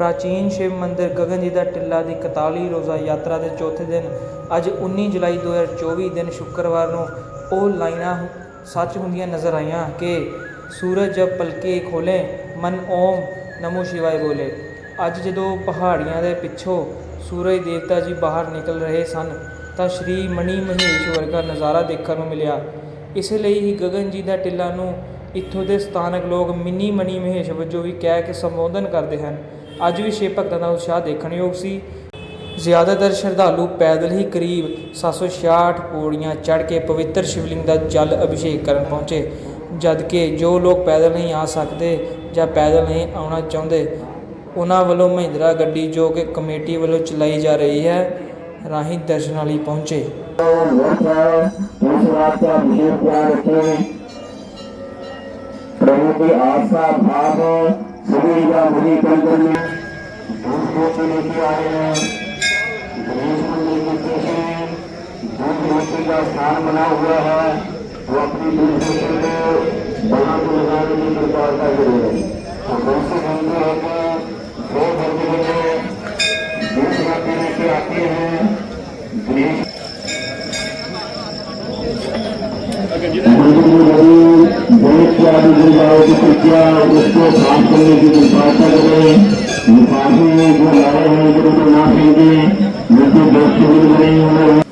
ਪ੍ਰਾਚੀਨ ਸ਼ਿਵ ਮੰਦਿਰ ਗਗਨ ਜੀ ਦਾ ਟਿੱਲਾ ਦੀ 41 ਰੋਜ਼ਾ ਯਾਤਰਾ ਦੇ ਚੌਥੇ ਦਿਨ, ਅੱਜ 19 ਜੁਲਾਈ 2024 ਦਿਨ ਸ਼ੁੱਕਰਵਾਰ ਨੂੰ ਉਹ ਲਾਈਨਾਂ ਸੱਚ ਹੁੰਦੀਆਂ ਨਜ਼ਰ ਆਈਆਂ ਕਿ ਸੂਰਜ ਜਬ ਪਲਕੇ ਖੋਲੇ, ਮਨ ਓਮ ਨਮੋ ਸ਼ਿਵਾਏ ਬੋਲੇ। ਅੱਜ ਜਦੋਂ ਪਹਾੜੀਆਂ ਦੇ ਪਿੱਛੋਂ ਸੂਰਜ ਦੇਵਤਾ ਜੀ ਬਾਹਰ ਨਿਕਲ ਰਹੇ ਸਨ, ਤਾਂ ਸ਼੍ਰੀ ਮਣੀ ਮਹੇਸ਼ ਵਰਗਾ ਨਜ਼ਾਰਾ ਦੇਖਣ ਨੂੰ ਮਿਲਿਆ। ਇਸ ਲਈ ਹੀ ਗਗਨ ਜੀ ਦਾ ਟਿੱਲਾ ਨੂੰ ਇੱਥੋਂ ਦੇ ਸਥਾਨਕ ਲੋਕ ਮਿੰਨੀ ਮਣੀ ਮਹੇਸ਼ ਵਜੋਂ ਵੀ ਕਹਿ ਕੇ ਸੰਬੋਧਨ ਕਰਦੇ ਹਨ। ਅੱਜ ਵੀ ਸ਼ਿਵ ਭਗਤਾਂ ਦਾ ਉਤਸ਼ਾਹ ਦੇਖਣਯੋਗ ਸੀ। ਜ਼ਿਆਦਾਤਰ ਸ਼ਰਧਾਲੂ ਪੈਦਲ ਹੀ ਕਰੀਬ 766 ਪੌੜੀਆਂ ਚੜ੍ਹ ਕੇ ਪਵਿੱਤਰ ਸ਼ਿਵਲਿੰਗ ਦਾ ਜਲ ਅਭਿਸ਼ੇਕ ਕਰਨ ਪਹੁੰਚੇ। ਜਦ ਕਿ ਜੋ ਲੋਕ ਪੈਦਲ ਨਹੀਂ ਆ ਸਕਦੇ ਜਾਂ ਪੈਦਲ ਨਹੀਂ ਆਉਣਾ ਚਾਹੁੰਦੇ, ਉਹਨਾਂ ਵੱਲੋਂ ਮਹਿੰਦਰਾ ਗੱਡੀ ਜੋ ਕਿ ਕਮੇਟੀ ਵੱਲੋਂ ਚਲਾਈ ਜਾ ਰਹੀ ਹੈ, ਰਾਹੀਂ ਦਰਸ਼ਨਾਂ ਲਈ ਪਹੁੰਚੇ। ਪ੍ਰਭੂ ਦੀ ਆਸਾ, ਭਾਵ सभी का मुझे कंकर में दूध रोटी लेके आए हैं गणेश मंदिर के पीछे दूध रोटी का स्थान बना हुआ है वो अपनी दूध को वहाँ को लगाने की कृपा करें और दूसरे घंटे होकर दो घंटे दूध रोटी लेके आते हैं गणेश बहुत प्यारी दुर्गाओं की कृपया उसको साफ करने की कृपा करें मुखाफी जो लाए हैं गुरु को ना फेंके मुझे दोस्त भी नहीं हुए